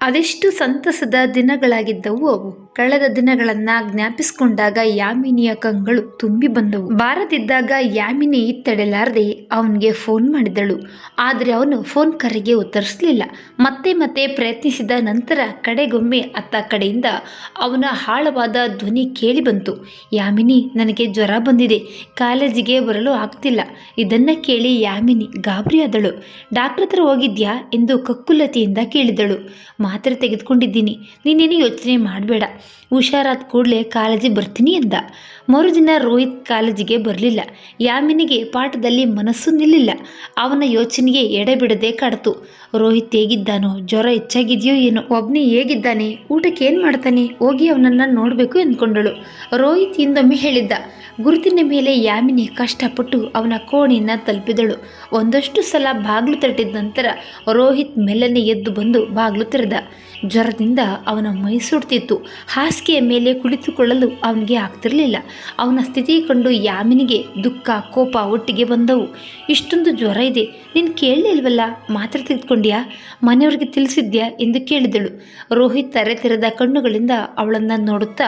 ಅದೆಷ್ಟು ಸಂತಸದ ದಿನಗಳಾಗಿದ್ದವು ಅವು. ಕಳೆದ ದಿನಗಳನ್ನ ಜ್ಞಾಪಿಸಿಕೊಂಡಾಗ ಯಾಮಿನಿಯ ಕಂಗಳು ತುಂಬಿ ಬಂದವು. ಬಾರದಿದ್ದಾಗ ಯಾಮಿನಿ ತಡೆಲಾರದೆ ಅವನಿಗೆ ಫೋನ್ ಮಾಡಿದಳು. ಆದರೆ ಅವನು ಫೋನ್ ಕರೆಗೆ ಉತ್ತರಿಸಲಿಲ್ಲ. ಮತ್ತೆ ಮತ್ತೆ ಪ್ರಯತ್ನಿಸಿದ ನಂತರ ಕಡೆಗೊಮ್ಮೆ ಅತ್ತ ಕಡೆಯಿಂದ ಅವನ ಹಾಳವಾದ ಧ್ವನಿ ಕೇಳಿ ಬಂತು. ಯಾಮಿನಿ, ನನಗೆ ಜ್ವರ ಬಂದಿದೆ. ಕಾಲೇಜಿಗೆ ಬರಲು ಆಗ್ತಿಲ್ಲ. ಇದನ್ನು ಕೇಳಿ ಯಾಮಿನಿ ಗಾಬರಿಯಾದಳು. ಡಾಕ್ಟರ್ ಹತ್ರ ಹೋಗಿದ್ಯಾ ಎಂದು ಕಕ್ಕುಲತೆಯಿಂದ ಕೇಳಿದಳು. ಮಾತ್ರೆ ತೆಗೆದುಕೊಂಡಿದ್ದೀನಿ. ನೀನೇನು ಯೋಚನೆ ಮಾಡಬೇಡ. ಹುಷಾರಾದ ಕೂಡಲೇ ಕಾಲೇಜಿಗೆ ಬರ್ತೀನಿ ಎಂದ ಮರುದಿನ ರೋಹಿತ್ ಕಾಲೇಜಿಗೆ ಬರಲಿಲ್ಲ. ಯಾಮಿನಿಗೆ ಪಾಠದಲ್ಲಿ ಮನಸ್ಸು ನಿಲ್ಲಿಲ್ಲ. ಅವನ ಯೋಚನೆಗೆ ಎಡೆಬಿಡದೆ ಕಾಡ್ತು. ರೋಹಿತ್ ಹೇಗಿದ್ದಾನೋ, ಜ್ವರ ಹೆಚ್ಚಾಗಿದೆಯೋ ಏನೋ, ಒಬ್ನಿ ಹೇಗಿದ್ದಾನೆ, ಊಟಕ್ಕೆ ಏನು ಮಾಡ್ತಾನೆ, ಹೋಗಿ ಅವನನ್ನು ನೋಡಬೇಕು ಎಂದ್ಕೊಂಡಳು ರೋಹಿತ್ ಹಿಂದೊಮ್ಮೆ ಹೇಳಿದ್ದ. ಗುರುತಿನ ಮೇಲೆ ಯಾಮಿನಿ ಕಷ್ಟಪಟ್ಟು ಅವನ ಕೋಣೆಯನ್ನು ತಲುಪಿದಳು. ಒಂದಷ್ಟು ಸಲ ಬಾಗಿಲು ತಟ್ಟಿದ ನಂತರ ರೋಹಿತ್ ಮೆಲ್ಲನೆ ಎದ್ದು ಬಂದು ಬಾಗಿಲು ತೆರೆದ. ಜ್ವರದಿಂದ ಅವನ ಮೈ ಸುಡ್ತಿತ್ತು ಹಾಸಿಗೆಯ ಮೇಲೆ ಕುಳಿತುಕೊಳ್ಳಲು ಅವನಿಗೆ ಆಗ್ತಿರಲಿಲ್ಲ. ಅವನ ಸ್ಥಿತಿ ಕಂಡು ಯಾಮಿನಿಗೆ ದುಃಖ, ಕೋಪ ಒಟ್ಟಿಗೆ ಬಂದವು. ಇಷ್ಟೊಂದು ಜ್ವರ ಇದೆ. ನೀನು ಕೇಳಲಿಲ್ವಲ್ಲ? ಮಾತ್ರೆ ತೆಗೆದುಕೊಂಡ್ಯಾ? ಮನೆಯವ್ರಿಗೆ ತಿಳಿಸಿದ್ಯಾ? ಎಂದು ಕೇಳಿದಳು. ರೋಹಿತ್ ತರೆ ತೆರೆದ ಕಣ್ಣುಗಳಿಂದ ಅವಳನ್ನು ನೋಡುತ್ತಾ,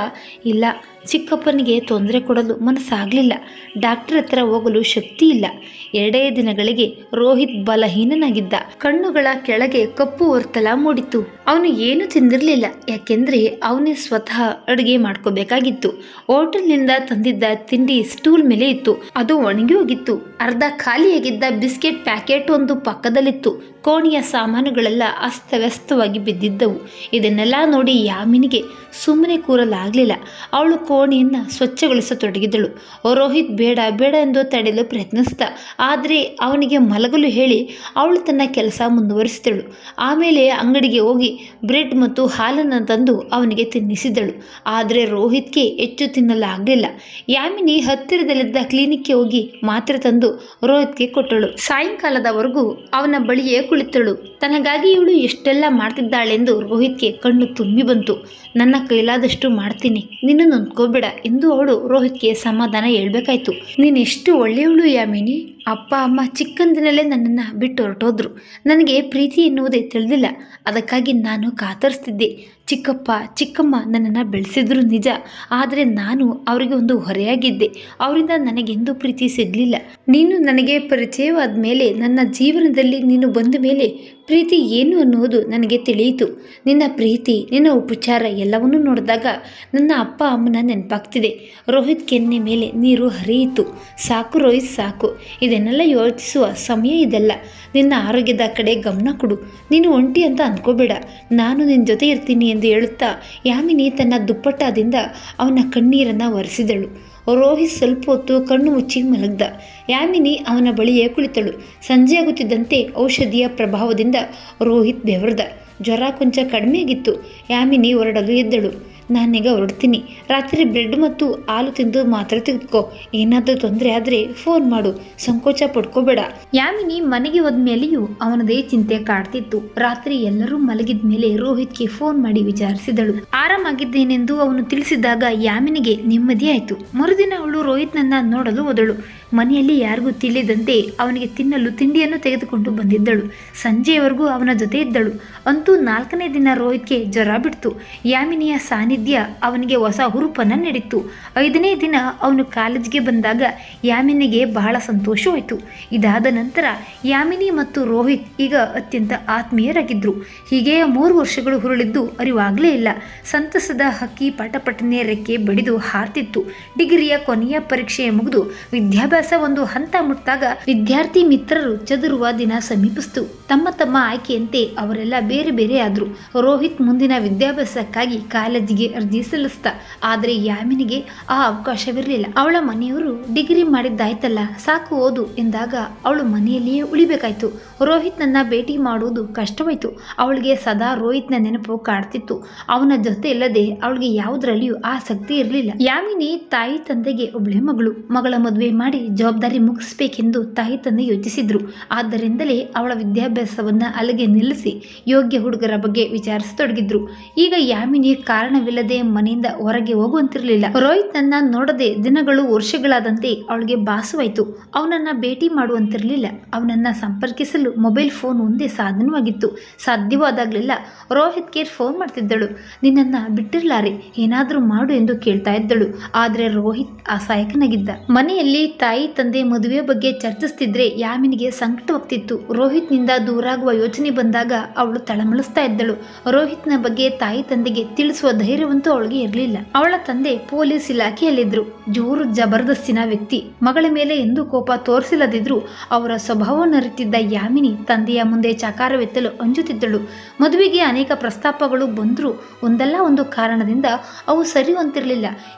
ಇಲ್ಲ ಚಿಕ್ಕಪ್ಪನಿಗೆ ತೊಂದರೆ ಕೊಡಲು ಮನಸ್ಸಾಗಲಿಲ್ಲ. ಡಾಕ್ಟರ್ ಹತ್ರ ಹೋಗಲು ಶಕ್ತಿ ಇಲ್ಲ. ಎರಡೇ ದಿನಗಳಿಗೆ ರೋಹಿತ್ ಬಲಹೀನನಾಗಿದ್ದ. ಕಣ್ಣುಗಳ ಕೆಳಗೆ ಕಪ್ಪು ವರ್ತಲ ಮೂಡಿತು ಅವನು ಏನು ತಿಂದಿರಲಿಲ್ಲ. ಯಾಕೆಂದ್ರೆ ಅವನೇ ಸ್ವತಃ ಅಡುಗೆ ಮಾಡ್ಕೋಬೇಕಾಗಿತ್ತು. ಹೋಟೆಲ್ನಿಂದ ತಂದಿದ್ದ ತಿಂಡಿ ಸ್ಟೂಲ್ ಮೇಲೆ ಇತ್ತು. ಅದು ಒಣಗಿ ಹೋಗಿತ್ತು. ಅರ್ಧ ಖಾಲಿಯಾಗಿದ್ದ ಬಿಸ್ಕೆಟ್ ಪ್ಯಾಕೆಟ್ ಒಂದು ಪಕ್ಕದಲ್ಲಿತ್ತು. ಕೋಣೆಯ ಸಾಮಾನುಗಳೆಲ್ಲ ಅಸ್ತವ್ಯಸ್ತವಾಗಿ ಬಿದ್ದಿದ್ದವು. ಇದನ್ನೆಲ್ಲ ನೋಡಿ ಯಾಮಿನಿಗೆ ಸುಮ್ಮನೆ ಕೂರಲಾಗಲಿಲ್ಲ. ಅವಳು ಕೋಣೆಯನ್ನು ಸ್ವಚ್ಛಗೊಳಿಸತೊಡಗಿದಳು. ರೋಹಿತ್ ಬೇಡ ಬೇಡ ಎಂದು ತಡೆಯಲು ಪ್ರಯತ್ನಿಸಿದ. ಆದರೆ ಅವನಿಗೆ ಮಲಗಲು ಹೇಳಿ ಅವಳು ತನ್ನ ಕೆಲಸ ಮುಂದುವರಿಸಿದಳು. ಆಮೇಲೆ ಅಂಗಡಿಗೆ ಹೋಗಿ ಬ್ರೆಡ್ ಮತ್ತು ಹಾಲನ್ನು ತಂದು ಅವನಿಗೆ ತಿನ್ನಿಸಿದಳು. ಆದರೆ ರೋಹಿತ್ಗೆ ಹೆಚ್ಚು ತಿನ್ನಲಾಗಲಿಲ್ಲ. ಯಾಮಿನಿ ಹತ್ತಿರದಲ್ಲಿದ್ದ ಕ್ಲಿನಿಕ್ಗೆ ಹೋಗಿ ಮಾತ್ರೆ ತಂದು ರೋಹಿತ್ಗೆ ಕೊಟ್ಟಳು. ಸಾಯಂಕಾಲದವರೆಗೂ ಅವನ ಬಳಿಯೇ ಕುಳಿತಳು. ತನಗಾಗಿ ಇವಳು ಎಷ್ಟೆಲ್ಲ ಮಾಡ್ತಿದ್ದಾಳೆಂದು ರೋಹಿತ್ಗೆ ಕಣ್ಣು ತುಂಬಿ ಬಂತು. ನನ್ನ ಕೈಲಾದಷ್ಟು ಮಾಡ್ತೀನಿ, ನಿನ್ನ ನೊಂದ್ಕೋಬೇಡ ಎಂದು ಅವಳು ರೋಹಿತ್ಗೆ ಸಮಾಧಾನ ಹೇಳ್ಬೇಕಾಯ್ತು. ನೀನೆಷ್ಟು ಒಳ್ಳೆಯವಳು ಯಾಮಿನಿ? ಅಪ್ಪ, ಅಮ್ಮ ಚಿಕ್ಕಂದಿನಲ್ಲೇ ನನ್ನನ್ನು ಬಿಟ್ಟು ಹೊರಟೋದ್ರು ನನಗೆ ಪ್ರೀತಿ ಎನ್ನುವುದೇ ತಿಳಿದಿಲ್ಲ. ಅದಕ್ಕಾಗಿ ನಾನು ಕಾತರಿಸ್ತಿದ್ದೆ. ಚಿಕ್ಕಪ್ಪ, ಚಿಕ್ಕಮ್ಮ ನನ್ನನ್ನು ಬೆಳೆಸಿದ್ರು ನಿಜ. ಆದರೆ ನಾನು ಅವರಿಗೆ ಒಂದು ಹೊರೆಯಾಗಿದ್ದೆ. ಅವರಿಂದ ನನಗೆಂದೂ ಪ್ರೀತಿ ಸಿಗಲಿಲ್ಲ. ನೀನು ನನಗೆ ಪರಿಚಯವಾದ ಮೇಲೆ, ನನ್ನ ಜೀವನದಲ್ಲಿ ನೀನು ಬಂದ ಮೇಲೆ ಪ್ರೀತಿ ಏನು ಅನ್ನುವುದು ನನಗೆ ತಿಳಿಯಿತು. ನಿನ್ನ ಪ್ರೀತಿ, ನಿನ್ನ ಉಪಚಾರ ಎಲ್ಲವನ್ನೂ ನೋಡಿದಾಗ ನನ್ನ ಅಪ್ಪ, ಅಮ್ಮನ ನೆನಪಾಗ್ತಿದೆ. ರೋಹಿತ್ ಕೆನ್ನೆ ಮೇಲೆ ನೀರು ಹರಿಯಿತು. ಸಾಕು ರೋಹಿತ್, ಸಾಕು. ಇದನ್ನೆಲ್ಲ ಯೋಚಿಸುವ ಸಮಯ ಇದೆಲ್ಲ. ನಿನ್ನ ಆರೋಗ್ಯದ ಕಡೆ ಗಮನ ಕೊಡು. ನೀನು ಒಂಟಿ ಅಂತ ಅಂದ್ಕೋಬೇಡ. ನಾನು ನಿನ್ನ ಜೊತೆ ಇರ್ತೀನಿ ಎಂದು ಹೇಳುತ್ತಾ ಯಾಮಿನಿ ತನ್ನ ದುಪ್ಪಟ್ಟಾದಿಂದ ಅವನ ಕಣ್ಣೀರನ್ನು ಒರೆಸಿದಳು. ರೋಹಿತ್ ಸ್ವಲ್ಪ ಹೊತ್ತು ಕಣ್ಣು ಮುಚ್ಚಿ ಮಲಗ್ದ. ಯಾಮಿನಿ ಅವನ ಬಳಿಯೇ ಕುಳಿತಳು. ಸಂಜೆಯಾಗುತ್ತಿದ್ದಂತೆ ಔಷಧಿಯ ಪ್ರಭಾವದಿಂದ ರೋಹಿತ್ ಬೆವರ್ದ. ಜ್ವರ ಕೊಂಚ ಕಡಿಮೆಯಾಗಿತ್ತು. ಯಾಮಿನಿ ಹೊರಡಲು ಎದ್ದಳು. ನಾನೀಗ ಹೊರಡ್ತೀನಿ. ರಾತ್ರಿ ಬ್ರೆಡ್ ಮತ್ತು ಹಾಲು ತಿಂದು ಮಾತ್ರ ತೆಗೆದುಕೋ. ಏನಾದರೂ ತೊಂದರೆ ಆದರೆ ಫೋನ್ ಮಾಡು. ಸಂಕೋಚ ಪಡ್ಕೋಬೇಡ. ಯಾಮಿನಿ ಮನೆಗೆ ಹೋದ್ಮೇಲೆಯೂ ಅವನದೇ ಚಿಂತೆ ಕಾಡ್ತಿತ್ತು. ರಾತ್ರಿ ಎಲ್ಲರೂ ಮಲಗಿದ ಮೇಲೆ ರೋಹಿತ್ಗೆ ಫೋನ್ ಮಾಡಿ ವಿಚಾರಿಸಿದಳು. ಆರಾಮಾಗಿದ್ದೇನೆಂದು ಅವನು ತಿಳಿಸಿದಾಗ ಯಾಮಿನಿಗೆ ನೆಮ್ಮದಿ ಆಯಿತು. ಮರುದಿನ ಅವಳು ರೋಹಿತ್ನನ್ನ ನೋಡಲು ಹೋದಳು. ಮನೆಯಲ್ಲಿ ಯಾರಿಗೂ ತಿಳಿದಂತೆ ಅವನಿಗೆ ತಿನ್ನಲು ತಿಂಡಿಯನ್ನು ತೆಗೆದುಕೊಂಡು ಬಂದಿದ್ದಳು. ಸಂಜೆಯವರೆಗೂ ಅವನ ಜೊತೆ ಇದ್ದಳು. ಅಂತೂ ನಾಲ್ಕನೇ ದಿನ ರೋಹಿತ್ಗೆ ಜ್ವರ ಬಿಡ್ತು. ಯಾಮಿನಿಯ ಸಾನ್ನಿಧ್ಯ ಅವನಿಗೆ ಹೊಸ ಹುರುಪನ್ನು ನೀಡಿತ್ತು. ಐದನೇ ದಿನ ಅವನು ಕಾಲೇಜ್ಗೆ ಬಂದಾಗ ಯಾಮಿನಿಗೆ ಬಹಳ ಸಂತೋಷವಾಯಿತು. ಇದಾದ ನಂತರ ಯಾಮಿನಿ ಮತ್ತು ರೋಹಿತ್ ಈಗ ಅತ್ಯಂತ ಆತ್ಮೀಯರಾಗಿದ್ದರು ಹೀಗೆ ಮೂರು ವರ್ಷಗಳು ಹುರುಳಿದ್ದು ಅರಿವಾಗಲೇ ಇಲ್ಲ. ಸಂತಸದ ಹಕ್ಕಿ ಪಟಪಟನೆ ರೆಕ್ಕೆ ಬಡಿದು ಹಾರ್ತಿತ್ತು. ಡಿಗ್ರಿಯ ಕೊನೆಯ ಪರೀಕ್ಷೆಯ ಮುಗಿದು ವಿದ್ಯಾಭ್ಯಾಸ ಒಂದು ಹಂತ ಮುಟ್ಟಾಗ ವಿದ್ಯಾರ್ಥಿ ಮಿತ್ರರು ಚದುರುವ ದಿನ ಸಮೀಪಿಸ್ತು. ತಮ್ಮ ತಮ್ಮ ಆಯ್ಕೆಯಂತೆ ಅವರೆಲ್ಲ ಬೇರೆ ಬೇರೆ ಆದ್ರು. ರೋಹಿತ್ ಮುಂದಿನ ವಿದ್ಯಾಭ್ಯಾಸಕ್ಕಾಗಿ ಕಾಲೇಜಿಗೆ ಅರ್ಜಿ ಸಲ್ಲಿಸ್ತ. ಆದರೆ ಯಾಮಿನಿಗೆ ಆ ಅವಕಾಶವಿರಲಿಲ್ಲ. ಅವಳ ಮನೆಯವರು ಡಿಗ್ರಿ ಮಾಡಿದ್ದಾಯ್ತಲ್ಲ, ಸಾಕು ಓದು ಎಂದಾಗ ಅವಳು ಮನೆಯಲ್ಲಿಯೇ ಉಳಿಬೇಕಾಯ್ತು. ರೋಹಿತ್ನನ್ನ ಭೇಟಿ ಮಾಡುವುದು ಕಷ್ಟವಾಯ್ತು. ಅವಳಿಗೆ ಸದಾ ರೋಹಿತ್ನ ನೆನಪು ಕಾಡ್ತಿತ್ತು. ಅವನ ಜೊತೆ ಇಲ್ಲದೆ ಅವಳಿಗೆ ಯಾವುದರಲ್ಲಿಯೂ ಆಸಕ್ತಿ ಇರಲಿಲ್ಲ. ಯಾಮಿನಿ ತಾಯಿ ತಂದೆಗೆ ಒಬ್ಳೆ ಮಗಳು. ಮಗಳ ಮದುವೆ ಮಾಡಿ ಜವಾಬ್ದಾರಿ ಮುಗಿಸ್ಬೇಕೆಂದು ತಾಯಿ ತಂದೆ ಯೋಚಿಸಿದ್ರು. ಆದ್ದರಿಂದಲೇ ಅವಳ ವಿದ್ಯಾಭ್ಯಾಸವನ್ನು ಅಲ್ಲಿಗೆ ನಿಲ್ಲಿಸಿ ಯೋಗ್ಯ ಹುಡುಗರ ಬಗ್ಗೆ ವಿಚಾರಿಸತೊಡಗಿದ್ರು. ಈಗ ಯಾಮಿನಿ ಕಾರಣವಿಲ್ಲದೆ ಮನೆಯಿಂದ ಹೊರಗೆ ಹೋಗುವಂತಿರಲಿಲ್ಲ. ರೋಹಿತ್ ನನ್ನ ನೋಡದೆ ದಿನಗಳು ವರ್ಷಗಳಾದಂತೆ ಅವಳಿಗೆ ಬಾಸುವಾಯಿತು. ಅವನನ್ನ ಭೇಟಿ ಮಾಡುವಂತಿರಲಿಲ್ಲ. ಅವನನ್ನ ಸಂಪರ್ಕಿಸಲು ಮೊಬೈಲ್ ಫೋನ್ ಒಂದೇ ಸಾಧನವಾಗಿತ್ತು. ಸಾಧ್ಯವಾದಾಗಲೆಲ್ಲ ರೋಹಿತ್ಗೆ ಫೋನ್ ಮಾಡ್ತಿದ್ದಳು. ನಿನ್ನನ್ನ ಬಿಟ್ಟಿರ್ಲಾರೆ, ಏನಾದರೂ ಮಾಡು ಎಂದು ಕೇಳ್ತಾ ಇದ್ದಳು. ಆದರೆ ರೋಹಿತ್ ಅಸಹಾಯಕನಾಗಿದ್ದ. ಮನೆಯಲ್ಲಿ ತಾಯಿ ತಂದೆ ಮದುವೆ ಬಗ್ಗೆ ಚರ್ಚಿಸ್ತಿದ್ರೆ ಯಾಮಿನಿಗೆ ಸಂಕಟವಾಗ್ತಿತ್ತು ರೋಹಿತ್ನಿಂದ ದೂರಾಗುವ ಯೋಚನೆ ಬಂದಾಗ ಅವಳು ತಳಮಳಿಸ್ತಾ ಇದ್ದಳು. ರೋಹಿತ್ನ ಬಗ್ಗೆ ತಾಯಿ ತಂದೆಗೆ ತಿಳಿಸುವ ಧೈರ್ಯವಂತೂ ಅವಳಿಗೆ ಇರಲಿಲ್ಲ. ಅವಳ ತಂದೆ ಪೊಲೀಸ್ ಇಲಾಖೆಯಲ್ಲಿದ್ದರು. ಜೋರು ಜಬರ್ದಸ್ತಿನ ವ್ಯಕ್ತಿ. ಮಗಳ ಮೇಲೆ ಎಂದೂ ಕೋಪ ತೋರಿಸಿಲ್ಲದಿದ್ರು ಅವರ ಸ್ವಭಾವವನ್ನು ಅರಿತಿದ್ದ ಯಾಮಿನಿ ತಂದೆಯ ಮುಂದೆ ಚಕಾರವೆತ್ತಲು ಅಂಜುತ್ತಿದ್ದಳು. ಮದುವೆಗೆ ಅನೇಕ ಪ್ರಸ್ತಾಪಗಳು ಬಂದರೂ ಒಂದಲ್ಲ ಒಂದು ಕಾರಣದಿಂದ ಅವು ಸರಿ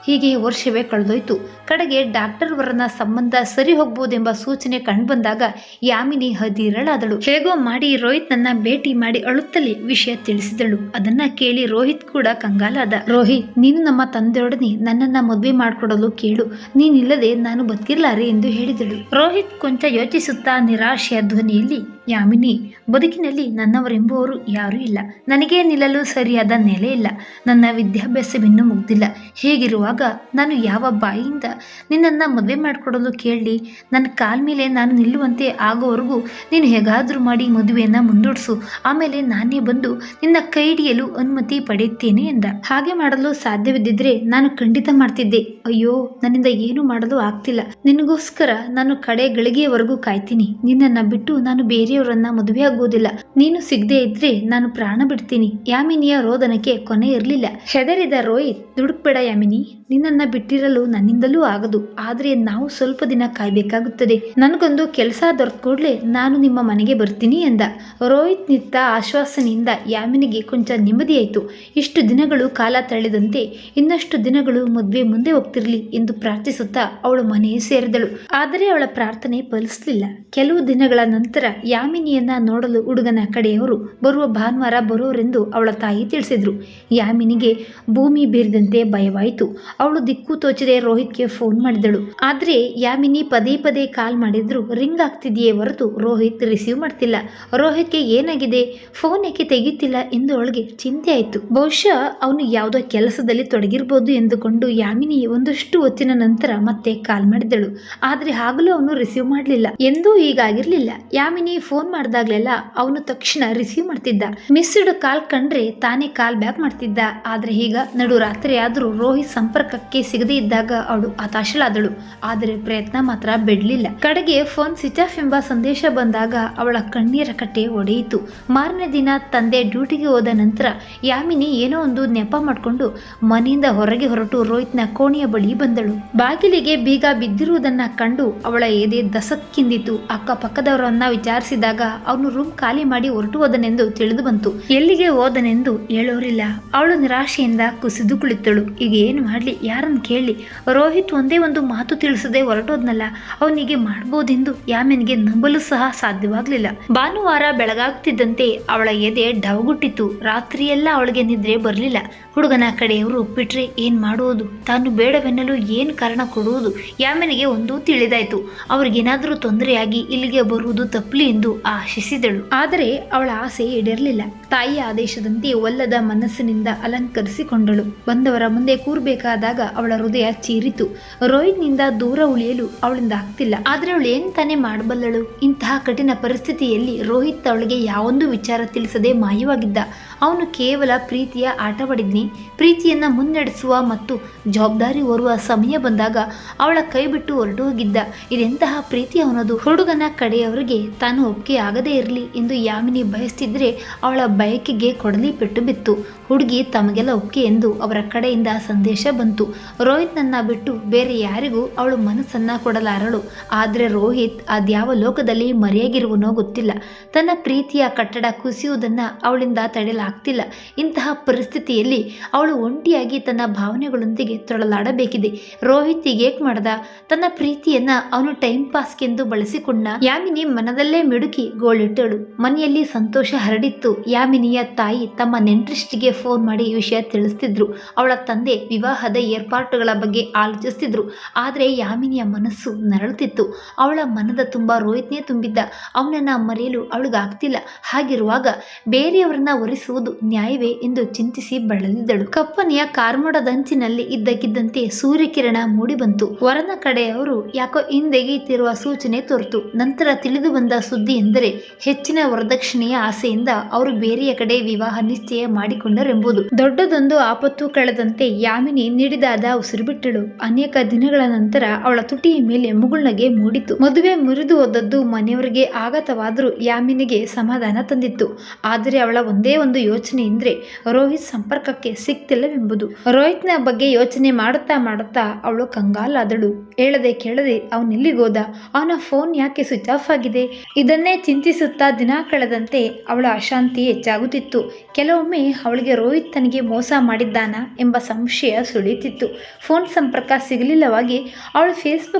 ಹೀಗೆ ವರ್ಷವೇ ಕಳೆದೋಯ್ತು. ಕಡೆಗೆ ಡಾಕ್ಟರ್ ವರನ ಸಂಬಂಧ ಸರಿ ಹೋಗ್ಬೋದೆಂಬ ಸೂಚನೆ ಕಂಡುಬಂದಾಗ ಯಾಮಿನಿ ಹದಿರಳಾದಳು. ಹೇಗೋ ಮಾಡಿ ರೋಹಿತ್ ನನ್ನ ಭೇಟಿ ಮಾಡಿ ಅಳುತ್ತಲೇ ವಿಷಯ ತಿಳಿಸಿದಳು. ಅದನ್ನ ಕೇಳಿ ರೋಹಿತ್ ಕೂಡ ಕಂಗಾಲಾದ. ರೋಹಿತ್, ನೀನು ನಮ್ಮ ತಂದೆಯೊಡನೆ ನನ್ನನ್ನ ಮದುವೆ ಮಾಡಿಕೊಡಲು ಕೇಳು. ನೀನಿಲ್ಲದೆ ನಾನು ಬದುಕಿರ್ಲಾರೆ ಎಂದು ಹೇಳಿದಳು. ರೋಹಿತ್ ಕೊಂಚ ಯೋಚಿಸುತ್ತಾ ನಿರಾಶೆಯ ಧ್ವನಿಯಲ್ಲಿ, ಯಾಮಿನಿ, ಬದುಕಿನಲ್ಲಿ ನನ್ನವರೆಂಬುವರು ಯಾರೂ ಇಲ್ಲ. ನನಗೆ ನಿಲ್ಲಲು ಸರಿಯಾದ ನೆಲೆ ಇಲ್ಲ. ನನ್ನ ವಿದ್ಯಾಭ್ಯಾಸವಿನ್ನೂ ಮುಗ್ದಿಲ್ಲ. ಹೀಗಿರುವಾಗ ನಾನು ಯಾವ ಬಾಯಿಯಿಂದ ನಿನ್ನನ್ನು ಮದುವೆ ಮಾಡಿಕೊಡಲು ಕೇಳಿ, ನನ್ನ ಕಾಲ ಮೇಲೆ ನಾನು ನಿಲ್ಲುವಂತೆ ಆಗೋವರೆಗೂ ನೀನು ಹೇಗಾದರೂ ಮಾಡಿ ಮದುವೆಯನ್ನು ಮುಂದೂಡಿಸು. ಆಮೇಲೆ ನಾನೇ ಬಂದು ನಿನ್ನ ಕೈ ಹಿಡಿಯಲು ಅನುಮತಿ ಪಡೆಯುತ್ತೇನೆ ಎಂದ. ಹಾಗೆ ಮಾಡಲು ಸಾಧ್ಯವಿದ್ದಿದ್ರೆ ನಾನು ಖಂಡಿತ ಮಾಡ್ತಿದ್ದೆ. ಅಯ್ಯೋ, ನನ್ನಿಂದ ಏನು ಮಾಡಲು ಆಗ್ತಿಲ್ಲ. ನಿನಗೋಸ್ಕರ ನಾನು ಕಡೆ ಗಳಿಗೆಯವರೆಗೂ ಕಾಯ್ತೀನಿ. ನಿನ್ನನ್ನ ಬಿಟ್ಟು ನಾನು ಬೇರೆಯವರನ್ನ ಮದುವೆ ಆಗೋದಿಲ್ಲ ನೀನು ಸಿಗದೇ ಇದ್ರೆ ನಾನು ಪ್ರಾಣ ಬಿಡ್ತೀನಿ. ಯಾಮಿನಿಯ ರೋದನಕ್ಕೆ ಕೊನೆ ಇರಲಿಲ್ಲ. ಹೆದರಿದ ರೋಹಿತ್, ದುಡುಕ್ಬೇಡ ಯಾಮಿನಿ. ನಿನ್ನನ್ನ ಬಿಟ್ಟಿರಲು ನನ್ನಿಂದಲೂ ಆಗದು. ಆದ್ರೆ ನಾವು ಸ್ವಲ್ಪ ದಿನ ಕಾಯ್ಬೇಕಾಗುತ್ತದೆ. ನನಗೊಂದು ಕೆಲಸ ದೊರೆತ ಕೂಡಲೇ ನಾನು ನಿಮ್ಮ ಮನೆಗೆ ಬರ್ತೀನಿ ಎಂದ. ರೋಹಿತ್ ನಿತ್ತ ಆಶ್ವಾಸನೆಯಿಂದ ಯಾಮಿನಿಗೆ ಕೊಂಚ ನೆಮ್ಮದಿಯಾಯಿತು ಇಷ್ಟು ದಿನಗಳು ಕಾಲ ತಳ್ಳಿದಂತೆ ಇನ್ನಷ್ಟು ದಿನಗಳು ಮದುವೆ ಮುಂದೆ ಹೋಗ್ತಿರ್ಲಿ ಎಂದು ಪ್ರಾರ್ಥಿಸುತ್ತಾ ಅವಳು ಮನೆಯೇ ಸೇರಿದಳು. ಆದರೆ ಅವಳ ಪ್ರಾರ್ಥನೆ ಫಲಿಸಲಿಲ್ಲ. ಕೆಲವು ದಿನಗಳ ನಂತರ ಯಾಮಿನಿಯನ್ನ ನೋಡಲು ಹುಡುಗನ ಕಡೆಯವರು ಬರುವ ಭಾನುವಾರ ಬರೋರೆಂದು ಅವಳ ತಾಯಿ ತಿಳಿಸಿದ್ರು. ಯಾಮಿನಿಗೆ ಭೂಮಿ ಬೀರಿದಂತೆ ಭಯವಾಯಿತು. ಅವಳು ದಿಕ್ಕು ತೋಚದೆ ರೋಹಿತ್ಗೆ ಫೋನ್ ಮಾಡಿದಳು. ಆದ್ರೆ ಯಾಮಿನಿ ಪದೇ ಪದೇ ಕಾಲ್ ಮಾಡಿದ್ರು, ರಿಂಗ್ ಆಗ್ತಿದೆಯೇ ಹೊರತು? ರೋಹಿತ್ ರಿಸೀವ್ ಮಾಡ್ತಿಲ್ಲ. ರೋಹಿತ್ಗೆ ಏನಾಗಿದೆ? ಫೋನ್ ಯಾಕೆ ತೆಗಿತಿಲ್ಲ? ಎಂದು ಅವಳಿಗೆ ಚಿಂತೆ ಆಯಿತು. ಬಹುಶಃ ಅವನು ಯಾವುದೋ ಕೆಲಸದಲ್ಲಿ ತೊಡಗಿರ್ಬೋದು ಎಂದುಕೊಂಡು ಯಾಮಿನಿ ಒಂದಷ್ಟು ಹೊತ್ತಿನ ನಂತರ ಮತ್ತೆ ಕಾಲ್ ಮಾಡಿದಳು. ಆದ್ರೆ ಆಗಲೂ ಅವನು ರಿಸೀವ್ ಮಾಡಲಿಲ್ಲ. ಎಂದೂ ಈಗಾಗಿರಲಿಲ್ಲ ಯಾಮಿನಿ ಫೋನ್ ಮಾಡಿದಾಗಲೆಲ್ಲ ಅವನು ತಕ್ಷಣ ರಿಸೀವ್ ಮಾಡ್ತಿದ್ದ. ಮಿಸ್ಡ್ ಕಾಲ್ ಕಂಡ್ರೆ ತಾನೇ ಕಾಲ್ ಬ್ಯಾಕ್ ಮಾಡ್ತಿದ್ದ. ಆದ್ರೆ ಈಗ ನಡು ರಾತ್ರಿ ಆದರೂ ರೋಹಿತ್ ಸಂಪರ್ಕಕ್ಕೆ ಸಿಗದೇ ಇದ್ದಾಗ ಅವಳು ಹತಾಶಳಾದಳು. ಆದರೆ ಪ್ರಯತ್ನ ಮಾತ್ರ ಬಿಡ್ಲಿಲ್ಲ. ಕಡೆಗೆ ಫೋನ್ ಸ್ವಿಚ್ ಆಫ್ ಎಂಬ ಸಂದೇಶ ಬಂದಾಗ ಅವಳ ಕಣ್ಣೀರ ಕಟ್ಟೆ ಒಡೆಯಿತು. ಮಾರನೇ ದಿನ ತಂದೆ ಡ್ಯೂಟಿಗೆ ಹೋದ ನಂತರ ಯಾಮಿನಿ ಏನೋ ಒಂದು ನೆಪ ಮಾಡಿಕೊಂಡು ಮನೆಯಿಂದ ಹೊರಗೆ ಹೊರಟು ರೋಹಿತ್ನ ಕೋಣೆಯ ಬಳಿ ಬಂದಳು. ಬಾಗಿಲಿಗೆ ಬೀಗ ಬಿದ್ದಿರುವುದನ್ನ ಕಂಡು ಅವಳ ಎದೆ ದಸಕ್ಕಿಂದಿತು. ಅಕ್ಕಪಕ್ಕದವರನ್ನ ವಿಚಾರಿಸಿದಾಗ ಅವನು ರೂಮ್ ಖಾಲಿ ಮಾಡಿ ಹೊರಟು ಹೋದನೆಂದು ತಿಳಿದು ಬಂತು. ಎಲ್ಲಿಗೆ ಹೋದನೆಂದು ಹೇಳೋರಿಲ್ಲ. ಅವಳು ನಿರಾಶೆಯಿಂದ ಕುಸಿದು ಕುಳಿತಳು. ಈಗ ಏನು ಮಾಡಲಿ? ಯಾರನ್ನು ಕೇಳಿ? ರೋಹಿತ್ ಒಂದೇ ಒಂದು ಮಾತು ತಿಳಿಸದೆ ಹೊರಟೋದ್ನಲ್ಲ ಅವನಿಗೆ ಮಾಡ್ಬೋದೆಂದು ಯಾಮೆನ್ಗೆ ನಂಬಲು ಸಹ ಸಾಧ್ಯವಾಗಲಿಲ್ಲ. ಭಾನುವಾರ ಬೆಳಗಾಗ್ತಿದ್ದಂತೆ ಅವಳ ಎದೆ ಡವಗುಟ್ಟಿತು ರಾತ್ರಿಯೆಲ್ಲ ಅವಳಿಗೆ ನಿದ್ರೆ ಬರಲಿಲ್ಲ. ಹುಡುಗನ ಕಡೆಯವರು ಬಿಟ್ರೆ ಏನ್ ಮಾಡುವುದು ತಾನು ಬೇಡವೆನ್ನಲು ಏನ್ ಕಾರಣ ಕೊಡುವುದು? ಯಾಮೆನಿಗೆ ಒಂದು ತಿಳಿದಾಯ್ತು. ಅವ್ರಿಗೇನಾದರೂ ತೊಂದರೆಯಾಗಿ ಇಲ್ಲಿಗೆ ಬರುವುದು ತಪ್ಪಲಿ ಎಂದು ಆಶಿಸಿದಳು. ಆದರೆ ಅವಳ ಆಸೆ ಈಡೇರಲಿಲ್ಲ. ತಾಯಿಯ ಆದೇಶದಂತೆ ಒಲ್ಲದ ಮನಸ್ಸಿನಿಂದ ಅಲಂಕರಿಸಿಕೊಂಡಳು. ಬಂದವರ ಮುಂದೆ ಕೂರ್ಬೇಕಾದಾಗ ಅವಳ ಹೃದಯ ಚೀರಿತು. ರೋಹಿತ್ನಿಂದ ದೂರ ಉಳಿಯಲು ಅವಳಿಂದ ಆಗ್ತಿಲ್ಲ. ಆದ್ರೆ ಅವಳು ಏನು ತಾನೇ ಮಾಡಬಲ್ಲಳು? ಇಂತಹ ಕಠಿಣ ಪರಿಸ್ಥಿತಿಯಲ್ಲಿ ರೋಹಿತ್ ಅವಳಿಗೆ ಯಾವೊಂದು ವಿಚಾರ ತಿಳಿಸದೆ ಮಾಯವಾಗಿದ್ದ. ಅವನು ಕೇವಲ ಪ್ರೀತಿಯ ಆಟವಾಡಿದ್ನಿ. ಪ್ರೀತಿಯನ್ನ ಮುನ್ನಡೆಸುವ ಮತ್ತು ಜವಾಬ್ದಾರಿ ಹೊರುವ ಸಮಯ ಬಂದಾಗ ಅವಳ ಕೈ ಬಿಟ್ಟು ಹೊರಟು ಹೋಗಿದ್ದ ಇದೆಂತಹ ಪ್ರೀತಿ ಅವನದು? ಹುಡುಗನ ಕಡೆಯವರಿಗೆ ತಾನು ಒಪ್ಪಿಗೆ ಆಗದೇ ಇರಲಿ ಎಂದು ಯಾಮಿನಿ ಬಯಸ್ತಿದ್ರೆ ಅವಳ ಬಯಕೆಗೆ ಕೊಡಲಿ ಪೆಟ್ಟು ಬಿತ್ತು. ಹುಡುಗಿ ತಮಗೆಲ್ಲ ಒಪ್ಪಿಗೆ ಎಂದು ಅವರ ಕಡೆಯಿಂದ ಸಂದೇಶ ಬಂತು. ರೋಹಿತ್ನನ್ನ ಬಿಟ್ಟು ಬೇರೆ ಯಾರಿಗೂ ಅವಳು ಮನಸ್ಸನ್ನ ಕೊಡಲಾರಳು. ಆದರೆ ರೋಹಿತ್ ಅದ್ಯಾವ ಲೋಕದಲ್ಲಿ ಮರೆಯಾಗಿರುವನೋ ಗೊತ್ತಿಲ್ಲ. ತನ್ನ ಪ್ರೀತಿಯ ಕಟ್ಟಡ ಕುಸಿಯುವುದನ್ನ ಅವಳಿಂದ ತಡೆಯಲಾಗ್ತಿಲ್ಲ. ಇಂತಹ ಪರಿಸ್ಥಿತಿಯಲ್ಲಿ ಅವಳು ಒಂಟಿಯಾಗಿ ತನ್ನ ಭಾವನೆಗಳೊಂದಿಗೆ ತೊಳಲಾಡಬೇಕಿದೆ ರೋಹಿತ್ ಏಕ್ ಮಾಡ್ದ, ತನ್ನ ಪ್ರೀತಿಯನ್ನ ಅವನು ಟೈಮ್ ಪಾಸ್ಗೆಂದು ಬಳಸಿಕೊಂಡ ಯಾಮಿನಿ ಮನದಲ್ಲೇ ಮಿಡುಕಿ ಗೋಳಿಟ್ಟಳು. ಮನೆಯಲ್ಲಿ ಸಂತೋಷ ಹರಡಿತ್ತು. ಯಾಮಿನಿಯ ತಾಯಿ ತಮ್ಮ ನೆಂಟ್ರಿಸ್ಟ್ಗೆ ಫೋನ್ ಮಾಡಿ ವಿಷಯ ತಿಳಿಸ್ತಿದ್ರು. ಅವಳ ತಂದೆ ವಿವಾಹದ ಏರ್ಪಾಟುಗಳ ಬಗ್ಗೆ ಆಲೋಚಿಸ್ತಿದ್ರು. ಆದರೆ ಯಾಮಿನಿಯ ಮನಸ್ಸು ನರಳುತ್ತಿತ್ತು. ಅವಳ ಮನದ ತುಂಬ ರೋಹಿತ್ನೇ ತುಂಬಿದ್ದ. ಅವನನ್ನ ಮರೆಯಲು ಅವಳಿಗಾಗ್ತಿಲ್ಲ ಹಾಗಿರುವಾಗ ಬೇರೆಯವರನ್ನ ಒರೆಸುವುದು ನ್ಯಾಯವೇ ಎಂದು ಚಿಂತಿಸಿ ಬಳಲಿದ್ದಳು ಕಪ್ಪನೆಯ ಕಾರ್ಮೋಡದಂಚಿನಲ್ಲಿ ಇದ್ದಕ್ಕಿದ್ದಂತೆ ಸೂರ್ಯಕಿರಣ ಮೂಡಿ ಬಂತು ವರನ ಕಡೆಯವರು ಯಾಕೋ ಹಿಂದೆಗೆಯುತ್ತಿರುವ ಸೂಚನೆ ತೋರಿತು. ನಂತರ ತಿಳಿದು ಬಂದ ಸುದ್ದಿ ಎಂದರೆ, ಹೆಚ್ಚಿನ ವರದಕ್ಷಿಣೆಯ ಆಸೆಯಿಂದ ಅವರು ಬೇರೆಯ ಕಡೆ ವಿವಾಹ ನಿಶ್ಚಯ ಮಾಡಿಕೊಂಡರೆಂಬುದು. ದೊಡ್ಡದೊಂದು ಆಪತ್ತು ಕಳೆದಂತೆ ಯಾಮಿನಿ ನೀಡಿದಾದ ಉಸಿರು ಬಿಟ್ಟಳು ಅನೇಕ ದಿನಗಳ ನಂತರ ಅವಳ ತುಟಿಯ ಮೇಲೆ ಮುಗುಳ್ನಗೆ ಮೂಡಿತು. ಮದುವೆ ಮುರಿದು ಹೋದದ್ದು ಮನೆಯವರಿಗೆ ಆಘಾತವಾದರೂ ಯಾಮಿನಿಗೆ ಸಮಾಧಾನ ತಂದಿತ್ತು. ಆದರೆ ಅವಳ ಒಂದೇ ಒಂದು ಯೋಚನೆ ಎಂದ್ರೆ ರೋಹಿತ್ ಸಂಪರ್ಕಕ್ಕೆ ಸಿಕ್ತಿಲ್ಲವೆಂಬುದು. ರೋಹಿತ್ನ ಬಗ್ಗೆ ಯೋಚನೆ ಮಾಡುತ್ತಾ ಮಾಡುತ್ತಾ ಅವಳು ಕಂಗಾಲಾದಳು. ಹೇಳದೆ ಕೇಳದೆ ಅವನೆಲ್ಲಿಗೋದ ಅವನ ಫೋನ್ ಯಾಕೆ ಸ್ವಿಚ್ ಆಫ್ ಆಗಿದೆ? ಇದನ್ನೇ ಚಿಂತಿಸುತ್ತಾ ದಿನ ಕಳೆದಂತೆ ಅವಳ ಅಶಾಂತಿ ಹೆಚ್ಚಾಗುತ್ತಿತ್ತು. ಕೆಲವೊಮ್ಮೆ ಅವಳಿಗೆ ರೋಹಿತ್ ತನಗೆ ಮೋಸ ಮಾಡಿದ್ದಾನ ಎಂಬ ಸಂಶಯ ಸುಳಿಯುತ್ತಿತ್ತು. ಫೋನ್ ಸಂಪರ್ಕ ಸಿಗಲಿಲ್ಲವಾಗಿ ಅವಳು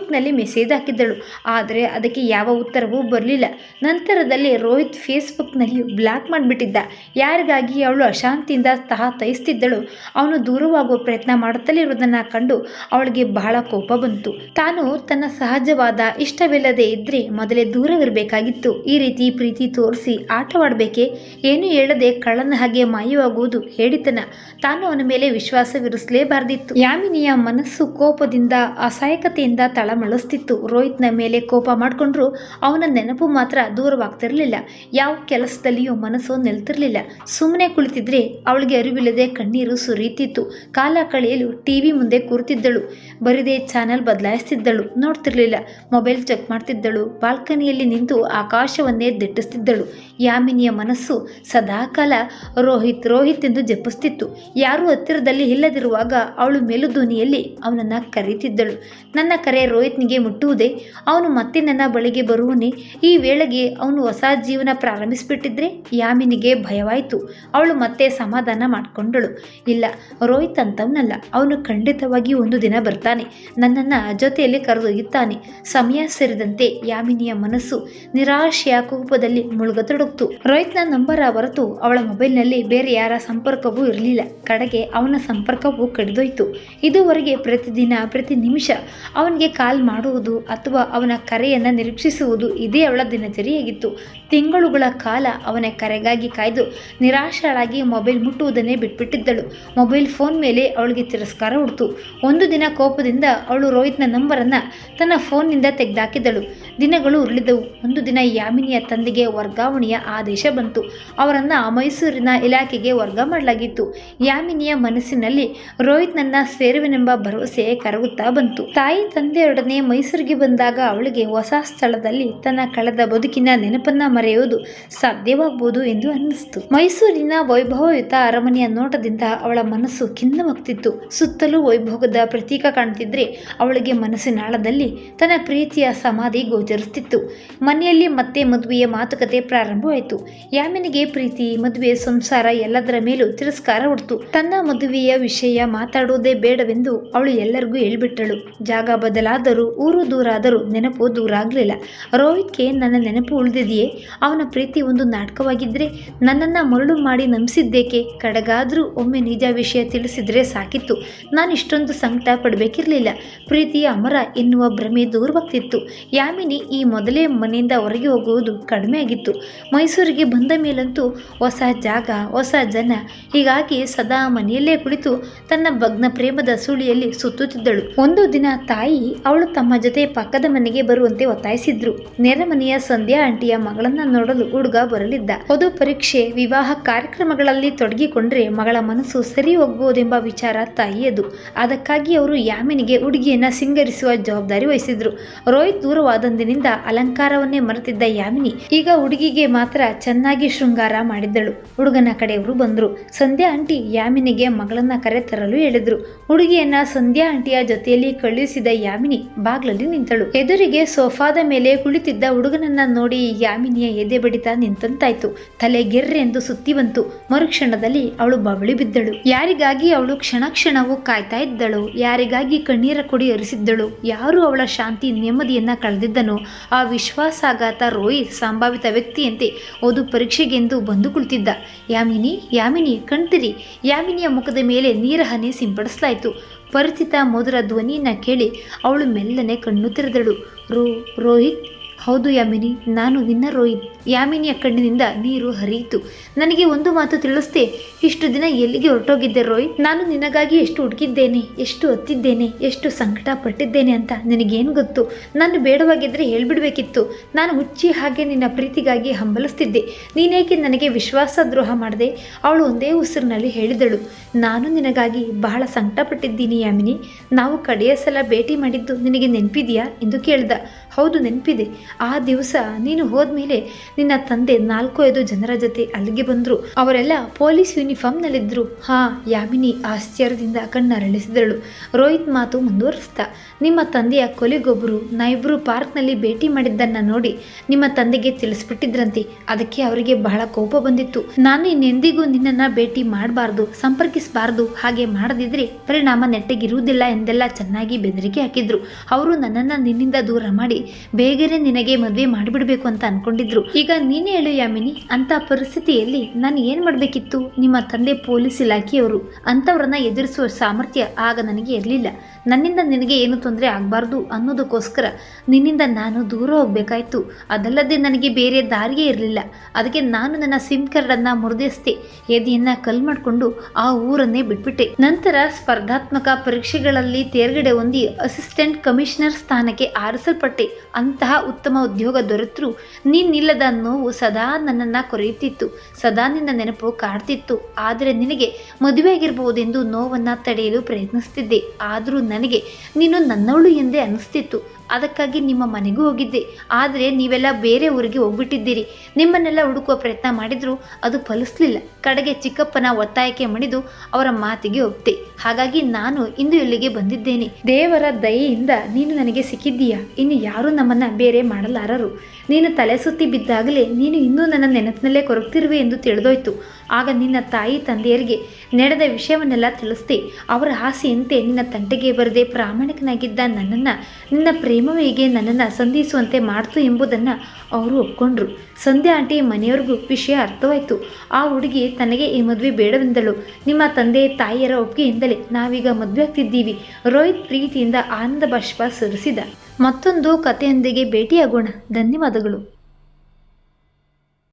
ಫೇಸ್ಬುಕ್ನಲ್ಲಿ ಮೆಸೇಜ್ ಹಾಕಿದ್ದಳು. ಆದರೆ ಅದಕ್ಕೆ ಯಾವ ಉತ್ತರವೂ ಬರಲಿಲ್ಲ. ನಂತರದಲ್ಲಿ ರೋಹಿತ್ ಫೇಸ್ಬುಕ್ನಲ್ಲಿ ಬ್ಲಾಕ್ ಮಾಡಿಬಿಟ್ಟಿದ್ದ. ಯಾರಿಗಾಗಿ ಅವಳು ಅಶಾಂತಿಯಿಂದ ತಹ ತಯಿಸ್ತಿದ್ದಳು ಅವನು ದೂರವಾಗುವ ಪ್ರಯತ್ನ ಮಾಡುತ್ತಲೇ ಇರುವುದನ್ನು ಕಂಡು ಅವಳಿಗೆ ಬಹಳ ಕೋಪ ಬಂತು. ತಾನು ತನ್ನ ಸಹಜವಾದ ಇಷ್ಟವಿಲ್ಲದೆ ಇದ್ರೆ ಮೊದಲೇ ದೂರವಿರಬೇಕಾಗಿತ್ತು. ಈ ರೀತಿ ಪ್ರೀತಿ ತೋರಿಸಿ ಆಟವಾಡಬೇಕೆ? ಏನು ಹೇಳದೆ ಕಳ್ಳನ ಹಾಗೆ ಮಾಯವಾಗುವುದು ಹೇಳಿತನ. ತಾನು ಅವನ ಮೇಲೆ ವಿಶ್ವಾಸವಿರಿಸಲೇಬಾರದಿತ್ತು. ಯಾಮಿನಿಯ ಮನಸ್ಸು ಕೋಪದಿಂದ, ಅಸಹಾಯಕತೆಯಿಂದ ತಳಮಳಿಸ್ತಿತ್ತು ರೋಹಿತ್ನ ಮೇಲೆ ಕೋಪ ಮಾಡಿಕೊಂಡ್ರು ಅವನ ನೆನಪು ಮಾತ್ರ ದೂರವಾಗ್ತಿರಲಿಲ್ಲ. ಯಾವ ಕೆಲಸದಲ್ಲಿಯೂ ಮನಸ್ಸು ನಿಲ್ತಿರ್ಲಿಲ್ಲ. ಸುಮ್ಮನೆ ಕುಳಿತಿದ್ರೆ ಅವಳಿಗೆ ಅರಿವಿಲ್ಲದೆ ಕಣ್ಣೀರು ಸುರಿಯುತ್ತಿತ್ತು ಕಾಲ ಕಳೆಯಲು ಟಿವಿ ಮುಂದೆ ಕೂರ್ತಿದ್ದಳು. ಬರಿದೇ ಚಾನೆಲ್ ಬದಲಾಯಿಸ್ತಿದ್ದಳು. ನೋಡ್ತಿರ್ಲಿಲ್ಲ. ಮೊಬೈಲ್ ಚೆಕ್ ಮಾಡ್ತಿದ್ದಳು. ಬಾಲ್ಕನಿಯಲ್ಲಿ ನಿಂತು ಆಕಾಶವನ್ನೇ ದಿಟ್ಟಿಸ್ತಿದ್ದಳು. ಯಾಮಿನಿಯ ಮನಸ್ಸು ಸದಾಕಾಲ ರೋಹಿತ್ ರೋಹಿತ್ ಎಂದು ಜಪಿಸ್ತಿತ್ತು. ಯಾರೂ ಹತ್ತಿರದಲ್ಲಿ ಇಲ್ಲದಿರುವಾಗ ಅವಳು ಮೇಲುಧ್ವನಿಯಲ್ಲಿ ಅವನನ್ನು ಕರೀತಿದ್ದಳು. ನನ್ನ ಕರೆ ರೋಹಿತ್ನಿಗೆ ಮುಟ್ಟುವುದೇ ಅವನು ಮತ್ತೆ ನನ್ನ ಬಳಿಗೆ ಬರುವನೆ? ಈ ವೇಳೆಗೆ ಅವನು ಹೊಸ ಜೀವನ ಪ್ರಾರಂಭಿಸಿಬಿಟ್ಟಿದ್ರೆ ಯಾಮಿನಿಗೆ ಭಯವಾಯಿತು. ಅವಳು ಮತ್ತೆ ಸಮಾಧಾನ ಮಾಡಿಕೊಂಡಳು. ಇಲ್ಲ, ರೋಹಿತ್ ಅಂತವನಲ್ಲ. ಅವನು ಖಂಡಿತವಾಗಿ ಒಂದು ದಿನ ಬರ್ತಾನೆ. ನನ್ನನ್ನು ಜೊತೆಯಲ್ಲಿ ಕರೆದೊಯ್ಯುತ್ತಾನೆ. ಸಮಯ ಸೇರಿದಂತೆ ಯಾಮಿನಿಯ ಮನಸ್ಸು ನಿರಾಶೆಯ ಕೋಪದಲ್ಲಿ ಮುಳುಗತೊಡಗಿತು. ರೋಹಿತ್ನ ನಂಬರ ಹೊರತು ಅವಳ ಮೊಬೈಲ್ನಲ್ಲಿ ಬೇರೆ ಯಾರ ಸಂಪರ್ಕವೂ ಇರಲಿಲ್ಲ. ಕಡೆಗೆ ಅವನ ಸಂಪರ್ಕವೂ ಕಡಿದೊಯ್ತು. ಇದುವರೆಗೆ ಪ್ರತಿದಿನ, ಪ್ರತಿ ನಿಮಿಷ ಅವನಿಗೆ ಕಾಲ್ ಮಾಡುವುದು ಅಥವಾ ಅವನ ಕರೆಯನ್ನು ನಿರೀಕ್ಷಿಸುವುದು ಇದೇ ಅವಳ ದಿನಚರಿಯಾಗಿತ್ತು. ತಿಂಗಳುಗಳ ಕಾಲ ಅವನ ಕರೆಗಾಗಿ ಕಾಯ್ದು ನಿರಾಶಳಾಗಿ ಮೊಬೈಲ್ ಮುಟ್ಟುವುದನ್ನೇ ಬಿಟ್ಬಿಟ್ಟಿದ್ದಳು. ಮೊಬೈಲ್ ಫೋನ್ ಮೇಲೆ ಅವಳಿಗೆ ತಿರಸ್ಕಾರ ಹುಡ್ತು. ಒಂದು ದಿನ ಕೋಪದಿಂದ ಅವಳು ರೋಹಿತ್ನ ನಂಬರನ್ನು ತನ್ನ ಫೋನ್ನಿಂದ ತೆಗೆದಾಕಿದಳು ದಿನಗಳು ಉರುಳಿದವು. ಒಂದು ದಿನ ಯಾಮಿನಿಯ ತಂದೆಗೆ ವರ್ಗಾವಣೆಯ ಆದೇಶ ಬಂತು. ಅವರನ್ನು ಮೈಸೂರಿನ ಇಲಾಖೆಗೆ ವರ್ಗ ಮಾಡಲಾಗಿತ್ತು. ಯಾಮಿನಿಯ ಮನಸ್ಸಿನಲ್ಲಿ ರೋಹಿತ್ ನನ್ನ ಸೇರುವೆನೆಂಬ ಭರವಸೆ ಕರಗುತ್ತಾ ಬಂತು. ತಾಯಿ ತಂದೆಯೊಡನೆ ಮೈಸೂರಿಗೆ ಬಂದಾಗ ಅವಳಿಗೆ ಹೊಸ ಸ್ಥಳದಲ್ಲಿ ತನ್ನ ಕಳೆದ ಬದುಕಿನ ನೆನಪನ್ನ ಮರೆಯುವುದು ಸಾಧ್ಯವಾಗಬಹುದು ಎಂದು ಅನ್ನಿಸ್ತು. ಮೈಸೂರಿನ ವೈಭವಯುತ ಅರಮನೆಯ ನೋಟದಿಂದ ಅವಳ ಮನಸ್ಸು ಖಿನ್ನವಾಗ್ತಿತ್ತು. ಸುತ್ತಲೂ ವೈಭೋಗದ ಪ್ರತೀಕ ಕಾಣ್ತಿದ್ರೆ ಅವಳಿಗೆ ಮನಸ್ಸಿನಾಳದಲ್ಲಿ ತನ್ನ ಪ್ರೀತಿಯ ಸಮಾಧಿ ಗೋಚರಿಸ್ತಿತ್ತು ಮನೆಯಲ್ಲಿ ಮತ್ತೆ ಮದುವೆಯ ಮಾತುಕತೆ ಪ್ರಾರಂಭವಾಯಿತು. ಯಾಮಿನಿಗೆ ಪ್ರೀತಿ, ಮದುವೆ, ಸಂಸಾರ ಎಲ್ಲದರ ಮೇಲೂ ತಿರಸ್ಕಾರ ಹುಡ್ತು ತನ್ನ ಮದುವೆಯ ವಿಷಯ ಮಾತಾಡುವುದೇ ಬೇಡವೆಂದು ಅವಳು ಎಲ್ಲರಿಗೂ ಹೇಳ್ಬಿಟ್ಟಳು ಜಾಗ ಬದಲಾದರೂ, ಊರು ದೂರಾದರೂ ನೆನಪು ದೂರ ಆಗಲಿಲ್ಲ. ರೋಹಿತ್ಗೆ ನನ್ನ ನೆನಪು ಉಳಿದಿದೆಯೇ? ಅವನ ಪ್ರೀತಿ ಒಂದು ನಾಟಕವಾಗಿದ್ದರೆ ನನ್ನನ್ನು ಮರಳು ಮಾಡಿ ನಂಬಿಸಿದ್ದೇಕೆ? ಕಡೆಗಾದರೂ ಒಮ್ಮೆ ನಿಜ ವಿಷಯ ತಿಳಿಸಿದರೆ ಸಾಕಿತ್ತು. ನಾನು ಇಷ್ಟೊಂದು ಸಂಕಟ ಪಡಬೇಕಿರಲಿಲ್ಲ ಪ್ರೀತಿಯ ಅಮರ ಎನ್ನುವ ಭ್ರಮೆ ದೂರವಾಗ್ತಿತ್ತು. ಯಾಮಿನಿ ಈ ಮೊದಲೇ ಮನೆಯಿಂದ ಹೊರಗೆ ಹೋಗುವುದು ಕಡಿಮೆ ಆಗಿತ್ತು. ಮೈಸೂರಿಗೆ ಬಂದ ಮೇಲಂತೂ ಹೊಸ ಜಾಗ, ಹೊಸ ಜನ. ಹೀಗಾಗಿ ಸದಾ ಮನೆಯಲ್ಲೇ ಕುಳಿತು ತನ್ನ ಭಗ್ನ ಪ್ರೇಮದ ಸುಳಿಯಲ್ಲಿ ಸುತ್ತುತ್ತಿದ್ದಳು. ಒಂದು ದಿನ ತಾಯಿ ಅವಳು ತಮ್ಮ ಜೊತೆ ಪಕ್ಕದ ಮನೆಗೆ ಬರುವಂತೆ ಒತ್ತಾಯಿಸಿದ್ರು. ನೆರೆಮನೆಯ ಸಂಧ್ಯಾ ಆಂಟಿಯ ಮಗಳನ್ನ ನೋಡಲು ಹುಡುಗ ಬರಲಿದ್ದ. ಹೊದು ಪರೀಕ್ಷೆ, ವಿವಾಹ ಕಾರ್ಯಕ್ರಮಗಳಲ್ಲಿ ತೊಡಗಿಕೊಂಡ್ರೆ ಮಗಳ ಮನಸ್ಸು ಸರಿ ಹೋಗಬಹುದೆಂಬ ವಿಚಾರ ತಾಯಿಯದು. ಅದಕ್ಕಾಗಿ ಅವರು ಯಾಮಿನಿಗೆ ಹುಡುಗಿಯನ್ನ ಸಿಂಗರಿಸುವ ಜವಾಬ್ದಾರಿ ವಹಿಸಿದ್ರು. ರೋಹಿತ್ ದೂರವಾದಂದಿನ ಅಂದಿನಿಂದ ಅಲಂಕಾರವನ್ನೇ ಮರೆತಿದ್ದ ಯಾಮಿನಿ ಈಗ ಹುಡುಗಿಗೆ ಮಾತ್ರ ಚೆನ್ನಾಗಿ ಶೃಂಗಾರ ಮಾಡಿದ್ದಳು. ಹುಡುಗನ ಕಡೆಯವರು ಬಂದ್ರು. ಸಂಧ್ಯಾ ಆಂಟಿ ಯಾಮಿನಿಗೆ ಮಗಳನ್ನ ಕರೆ ತರಲು ಹೇಳಿದ್ರು. ಹುಡುಗಿಯನ್ನ ಸಂಧ್ಯಾ ಆಂಟಿಯ ಜೊತೆಯಲ್ಲಿ ಕಳುಹಿಸಿದ ಯಾಮಿನಿ ಬಾಗ್ಲಲ್ಲಿ ನಿಂತಳು. ಎದುರಿಗೆ ಸೋಫಾದ ಮೇಲೆ ಕುಳಿತಿದ್ದ ಹುಡುಗನನ್ನ ನೋಡಿ ಯಾಮಿನಿಯ ಎದೆ ಬಡಿತ ನಿಂತಂತಾಯ್ತು. ತಲೆ ಗೆರ್ರೆ ಎಂದು ಸುತ್ತಿ ಬಂತು. ಮರುಕ್ಷಣದಲ್ಲಿ ಅವಳು ಬವಳಿ ಬಿದ್ದಳು. ಯಾರಿಗಾಗಿ ಅವಳು ಕ್ಷಣ ಕ್ಷಣವೂ ಕಾಯ್ತಾ ಇದ್ದಳು. ಯಾರಿಗಾಗಿ ಕಣ್ಣೀರ ಕೊಡಿ ಅರಿಸಿದ್ದಳು. ಯಾರು ಅವಳ ಶಾಂತಿ ನೆಮ್ಮದಿಯನ್ನ ಕಳೆದಿದ್ದನೋ? ಆ ವಿಶ್ವಾಸಾಘಾತ ರೋಹಿತ್ ಸಂಭಾವಿತ ವ್ಯಕ್ತಿಯಂತೆ ಓದು ಪರೀಕ್ಷೆಗೆಂದು ಬಂದು ಕುಳಿತಿದ್ದ. ಯಾಮಿನಿ ಯಾಮಿನಿ, ಕಣ್ತಿರಿ. ಯಾಮಿನಿಯ ಮುಖದ ಮೇಲೆ ನೀರ ಹನಿ ಸಿಂಪಡಿಸಲಾಯಿತು. ಪರಿಚಿತ ಮಧುರ ಧ್ವನಿಯನ್ನು ಕೇಳಿ ಅವಳು ಮೆಲ್ಲನೆ ಕಣ್ಣು ತೆರೆದಳು. ರೋ, ರೋಹಿತ್ ಹೌದು ಯಾಮಿನಿ, ನಾನು ನಿನ್ನ ರೋಹಿತ್. ಯಾಮಿನಿಯ ಕಣ್ಣಿನಿಂದ ನೀರು ಹರಿಯಿತು. ನನಗೆ ಒಂದು ಮಾತು ತಿಳಿಸ್ತೆ. ಇಷ್ಟು ದಿನ ಎಲ್ಲಿಗೆ ಹೊರಟೋಗಿದ್ದೆ ರೋಹಿತ್? ನಾನು ನಿನಗಾಗಿ ಎಷ್ಟು ಹುಡುಕಿದ್ದೇನೆ, ಎಷ್ಟು ಹತ್ತಿದ್ದೇನೆ ಎಷ್ಟು ಸಂಕಟ ಪಟ್ಟಿದ್ದೇನೆ ಅಂತ ನಿನಗೇನು ಗೊತ್ತು? ನಾನು ಬೇಡವಾಗಿದ್ದರೆ ಹೇಳ್ಬಿಡ್ಬೇಕಿತ್ತು. ನಾನು ಹುಚ್ಚಿ ಹಾಗೆ ನಿನ್ನ ಪ್ರೀತಿಗಾಗಿ ಹಂಬಲಿಸ್ತಿದ್ದೆ. ನೀನೇಕೆ ನನಗೆ ವಿಶ್ವಾಸ ದ್ರೋಹ ಮಾಡಿದೆ? ಅವಳು ಒಂದೇ ಉಸಿರಿನಲ್ಲಿ ಹೇಳಿದಳು. ನಾನು ನಿನಗಾಗಿ ಬಹಳ ಸಂಕಟಪಟ್ಟಿದ್ದೀನಿ ಯಾಮಿನಿ. ನಾವು ಕಡೆಯ ಸಲ ಭೇಟಿ ಮಾಡಿದ್ದು ನಿನಗೆ ನೆನಪಿದೆಯಾ ಎಂದು ಕೇಳಿದ. ಹೌದು, ನೆನಪಿದೆ. ಆ ದಿವಸ ನೀನು ಹೋದ್ಮೇಲೆ ನಿನ್ನ ತಂದೆ ನಾಲ್ಕು ಐದು ಜನರ ಜೊತೆ ಅಲ್ಲಿಗೆ ಬಂದ್ರು. ಅವರೆಲ್ಲ ಪೊಲೀಸ್ ಯೂನಿಫಾರ್ಮ್ನಲ್ಲಿದ್ದರು ಹಾ, ಯಾಮಿನಿ ಆಶ್ಚರ್ಯದಿಂದ ಕಣ್ಣರಳಿಸಿದಳು. ರೋಹಿತ್ ಮಾತು ಮುಂದುವರಿಸ್ತಾ ನಿಮ್ಮ ತಂದೆಯ ಕೊಲೆಗೊಬ್ಬರು ಪಾರ್ಕ್ ಪಾರ್ಕ್ನಲ್ಲಿ ಭೇಟಿ ಮಾಡಿದ್ದನ್ನ ನೋಡಿ ನಿಮ್ಮ ತಂದೆಗೆ ತಿಳಿಸ್ಬಿಟ್ಟಿದ್ರಂತೆ. ಅದಕ್ಕೆ ಅವರಿಗೆ ಬಹಳ ಕೋಪ ಬಂದಿತ್ತು. ನಾನು ಇನ್ನೆಂದಿಗೂ ನಿನ್ನನ್ನ ಭೇಟಿ ಮಾಡಬಾರ್ದು, ಸಂಪರ್ಕಿಸಬಾರ್ದು, ಹಾಗೆ ಮಾಡದಿದ್ರೆ ಪರಿಣಾಮ ನೆಟ್ಟಗಿರುವುದಿಲ್ಲ ಎಂದೆಲ್ಲ ಚೆನ್ನಾಗಿ ಬೆದರಿಕೆ ಹಾಕಿದ್ರು. ಅವರು ನನ್ನನ್ನ ನಿನ್ನಿಂದ ದೂರ ಮಾಡಿ ಬೇಗನೆ ನಿನಗೆ ಮದುವೆ ಮಾಡಿಬಿಡ್ಬೇಕು ಅಂತ ಅನ್ಕೊಂಡಿದ್ರು. ಈಗ ನೀನೇ ಹೇಳು ಯಾಮಿನಿ, ಅಂತ ಪರಿಸ್ಥಿತಿಯಲ್ಲಿ ನಾನು ಏನ್ ಮಾಡಬೇಕಿತ್ತು? ನಿಮ್ಮ ತಂದೆ ಪೊಲೀಸ್ ಇಲಾಖೆಯವರು ಅಂಥವ್ರನ್ನ ಎದುರಿಸುವ ಸಾಮರ್ಥ್ಯ ಆಗ ನನಗೆ ಇರಲಿಲ್ಲ. ನನ್ನಿಂದ ನಿನಗೆ ಏನು ತೊಂದರೆ ಆಗಬಾರ್ದು ಅನ್ನೋದಕ್ಕೋಸ್ಕರ ನಿನ್ನಿಂದ ನಾನು ದೂರ ಹೋಗ್ಬೇಕಾಯ್ತು. ಅದಲ್ಲದೆ ನನಗೆ ಬೇರೆ ದಾರಿಯೇ ಇರಲಿಲ್ಲ. ಅದಕ್ಕೆ ನಾನು ನನ್ನ ಸಿಮ್ ಕಾರ್ಡನ್ನು ಮುರಿದೇಸ್ತೆ ಎದೆಯನ್ನು ಕಲ್ ಮಾಡಿಕೊಂಡು ಆ ಊರನ್ನೇ ಬಿಟ್ಬಿಟ್ಟೆ. ನಂತರ ಸ್ಪರ್ಧಾತ್ಮಕ ಪರೀಕ್ಷೆಗಳಲ್ಲಿ ತೇರ್ಗಡೆ ಹೊಂದಿ ಅಸಿಸ್ಟೆಂಟ್ ಕಮಿಷನರ್ ಸ್ಥಾನಕ್ಕೆ ಆರಿಸಲ್ಪಟ್ಟೆ. ಅಂತಹ ಉತ್ತಮ ಉದ್ಯೋಗ ದೊರೆತರೂ ನೀನಿಲ್ಲದ ನೋವು ಸದಾ ನನ್ನನ್ನು ಕೊರೆಯುತ್ತಿತ್ತು. ಸದಾ ನಿನ್ನ ನೆನಪು ಕಾಡ್ತಿತ್ತು. ಆದರೆ ನಿನಗೆ ಮದುವೆಯಾಗಿರ್ಬಹುದೆಂದು ನೋವನ್ನು ತಡೆಯಲು ಪ್ರಯತ್ನಿಸ್ತಿದ್ದೆ. ಆದರೂ ನನಗೆ ನೀನು ನನ್ನವಳು ಎಂದೇ ಅನಿಸ್ತಿತ್ತು. ಅದಕ್ಕಾಗಿ ನಿಮ್ಮ ಮನೆಗೂ ಹೋಗಿದ್ದೆ. ಆದರೆ ನೀವೆಲ್ಲ ಬೇರೆ ಊರಿಗೆ ಹೋಗ್ಬಿಟ್ಟಿದ್ದೀರಿ. ನಿಮ್ಮನ್ನೆಲ್ಲ ಹುಡುಕುವ ಪ್ರಯತ್ನ ಮಾಡಿದರೂ ಅದು ಫಲಿಸಲಿಲ್ಲ. ಕಡೆಗೆ ಚಿಕ್ಕಪ್ಪನ ಒತ್ತಾಯಕ್ಕೆ ಮಣಿದು ಅವರ ಮಾತಿಗೆ ಒಪ್ತೆ. ಹಾಗಾಗಿ ನಾನು ಇಂದು ಇಲ್ಲಿಗೆ ಬಂದಿದ್ದೇನೆ. ದೇವರ ದಯೆಯಿಂದ ನೀನು ನನಗೆ ಸಿಕ್ಕಿದ್ದೀಯಾ? ಇನ್ನು ಯಾರೂ ನಮ್ಮನ್ನು ಬೇರೆ ಮಾಡಲಾರರು. ನೀನು ತಲೆ ಸುತ್ತಿ ಬಿದ್ದಾಗಲೇ ನೀನು ಇನ್ನೂ ನನ್ನ ನೆನಪಿನಲ್ಲೇ ಕೊರಗ್ತಿರುವೆ ಎಂದು ತಿಳಿದೋಯ್ತು. ಆಗ ನಿನ್ನ ತಾಯಿ ತಂದೆಯರಿಗೆ ನಡೆದ ವಿಷಯವನ್ನೆಲ್ಲ ತಿಳಿಸ್ತೆ ಅವರ ಆಸೆಯಂತೆ ನಿನ್ನ ತಂಟೆಗೆ ಬರದೆ ಪ್ರಾಮಾಣಿಕನಾಗಿದ್ದ ನನ್ನನ್ನು ನಿನ್ನ ಪ್ರೇಮವಿಗೆ ನನ್ನನ್ನು ಸಂಧಿಸುವಂತೆ ಮಾಡ್ತು ಎಂಬುದನ್ನು ಅವರು ಒಪ್ಕೊಂಡ್ರು. ಸಂಧ್ಯಾ ಆಂಟಿ ಮನೆಯವ್ರಿಗೂ ವಿಷಯ ಅರ್ಥವಾಯಿತು. ಆ ಹುಡುಗಿ ತನಗೆ ಈ ಮದುವೆ ಬೇಡವೆಂದಳು. ನಿಮ್ಮ ತಂದೆ, ತಾಯಿಯರ ಒಪ್ಪಿಗೆಯಿಂದಲೇ ನಾವೀಗ ಮದುವೆ ಆಗ್ತಿದ್ದೀವಿ ರೋಹಿತ್ ಪ್ರೀತಿಯಿಂದ ಆನಂದ ಬಾಷ್ಪ ಸುರಿಸಿದ. ಮತ್ತೊಂದು ಕಥೆಯೊಂದಿಗೆ ಭೇಟಿಯಾಗೋಣ. ಧನ್ಯವಾದಗಳು.